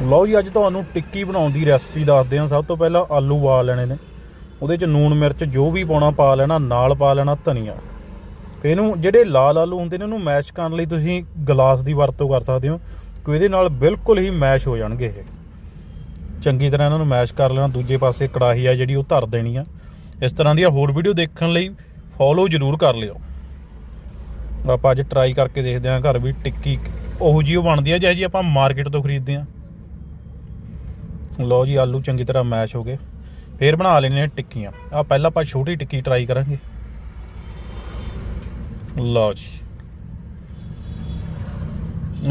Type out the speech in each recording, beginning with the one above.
ਲਓ ਜੀ, ਅੱਜ ਤੁਹਾਨੂੰ ਟਿੱਕੀ ਬਣਾਉਣ ਦੀ ਰੈਸਪੀ ਦੱਸਦੇ ਹਾਂ। ਸਭ ਤੋਂ ਪਹਿਲਾਂ ਆਲੂ ਉਬਾਲ ਲੈਣੇ ਨੇ। ਉਹਦੇ ਚ ਨੂਣ ਮਿਰਚ ਜੋ ਵੀ ਪਾਉਣਾ, ਪਾ ਲੈਣਾ, ਨਾਲ ਪਾ ਲੈਣਾ ਧਨੀਆ। ਇਹਨੂੰ ਜਿਹੜੇ ਲਾਲ ਆਲੂ ਹੁੰਦੇ ਨੇ, ਉਹਨੂੰ ਮੈਸ਼ ਕਰਨ ਲਈ ਤੁਸੀਂ ਗਲਾਸ ਦੀ ਵਰਤੋਂ ਕਰ ਸਕਦੇ ਹੋ ਕਿ ਇਹਦੇ ਨਾਲ ਬਿਲਕੁਲ ਹੀ ਮੈਸ਼ ਹੋ ਜਾਣਗੇ ਇਹ। ਚੰਗੀ ਤਰ੍ਹਾਂ ਇਹਨਾਂ ਨੂੰ ਮੈਸ਼ ਕਰ ਲੈਣਾ। ਦੂਜੇ ਪਾਸੇ ਕੜਾਹੀ ਆ ਜਿਹੜੀ, ਉਹ ਧਰ ਦੇਣੀ ਆ। ਇਸ ਤਰ੍ਹਾਂ ਦੀਆਂ ਹੋਰ ਵੀਡੀਓ ਦੇਖਣ ਲਈ ਫੋਲੋ ਜ਼ਰੂਰ ਕਰ ਲਿਓ। ਆਪਾਂ ਅੱਜ ਟਰਾਈ ਕਰਕੇ ਦੇਖਦੇ ਹਾਂ ਘਰ ਵੀ ਟਿੱਕੀ ਉਹੋ ਜਿਹੀ ਉਹ ਬਣਦੀ ਆ, ਜਿਹੋ ਜਿਹੀ ਆਪਾਂ ਮਾਰਕੀਟ ਤੋਂ ਖਰੀਦਦੇ ਆ ਲਓ ਜੀ, ਆਲੂ ਚੰਗੀ ਤਰ੍ਹਾਂ ਮੈਸ਼ ਹੋ ਗਏ। ਫੇਰ ਬਣਾ ਲੈਣੇ ਟਿੱਕੀਆਂ। ਆ ਪਹਿਲਾਂ ਆਪਾਂ ਛੋਟੀ ਟਿੱਕੀ ਟਰਾਈ ਕਰਾਂਗੇ। ਲਓ ਜੀ।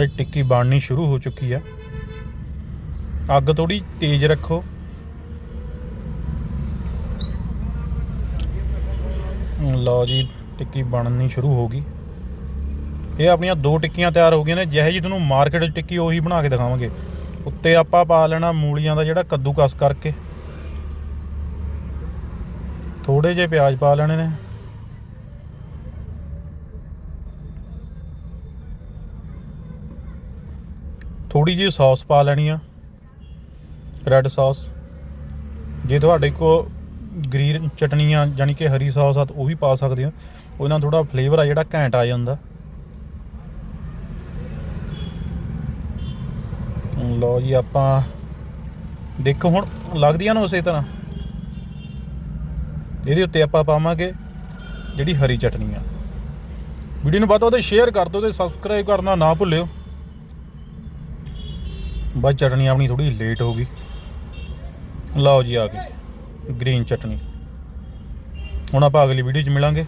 ਇਹ ਟਿੱਕੀ ਬਣਨੀ ਸ਼ੁਰੂ ਹੋ ਚੁੱਕੀ ਆ। ਅੱਗ ਥੋੜੀ ਤੇਜ਼ ਰੱਖੋ। ਲਓ ਜੀ, ਟਿੱਕੀ ਬਣਨੀ ਸ਼ੁਰੂ ਹੋ ਗਈ। ਇਹ ਆਪਣੀਆਂ ਦੋ ਟਿੱਕੀਆਂ ਤਿਆਰ ਹੋ ਗਈਆਂ ਨੇ। ਜਿਹੇ ਜੀ ਤੁਹਾਨੂੰ ਮਾਰਕੀਟ 'ਚ ਟਿੱਕੀ ਉਹੀ ਬਣਾ ਕੇ ਦਿਖਾਵਾਂਗੇ। ਉੱਤੇ ਆਪਾਂ ਪਾ ਲੈਣਾ ਮੂਲੀਆਂ ਦਾ ਜਿਹੜਾ ਕੱਦੂ ਕੱਦੂਕਸ ਕਰਕੇ। ਥੋੜੇ ਜਿਹੇ ਪਿਆਜ਼ ਪਾ ਲੈਣੇ ਨੇ। ਥੋੜੀ ਜਿਹੀ ਸੌਸ ਪਾ ਲੈਣੀ ਆ, ਰੈੱਡ ਸੌਸ। ਜੇ ਤੁਹਾਡੇ ਕੋਲ ਗ੍ਰੀਨ ਚਟਨੀ ਆ ਯਾਨੀ ਕਿ ਹਰੀ ਸੌਸ ਆ ਤਾਂ ਉਹ ਵੀ ਪਾ ਸਕਦੇ ਹੋ। ਉਹਦੇ ਨਾਲ ਥੋੜਾ ਫਲੇਵਰ ਆ ਜਿਹੜਾ ਘੈਂਟ ਆ ਜਾਂਦਾ। ਲਓ ਜੀ, ਆਪਾਂ ਦੇਖੋ ਹੁਣ ਲੱਗਦੀਆਂ ਨਾ ਉਸੇ ਤਰ੍ਹਾਂ। ਇਹਦੇ ਉੱਤੇ ਆਪਾਂ ਪਾਵਾਂਗੇ ਜਿਹੜੀ ਹਰੀ ਚਟਨੀ ਆ। ਵੀਡੀਓ ਨੂੰ ਵੱਧ ਤੋਂ ਵੱਧ ਸ਼ੇਅਰ ਕਰ ਦਿਓ ਤੇ ਸਬਸਕ੍ਰਾਈਬ ਕਰਨਾ ਨਾ ਭੁੱਲਿਓ। ਬਸ ਚਟਨੀ ਆਪਣੀ ਥੋੜੀ ਲੇਟ ਹੋ ਗਈ। ਲਓ ਜੀ ਆ ਗਈ ਗ੍ਰੀਨ ਚਟਨੀ। ਹੁਣ ਆਪਾਂ ਅਗਲੀ ਵੀਡੀਓ 'ਚ ਮਿਲਾਂਗੇ।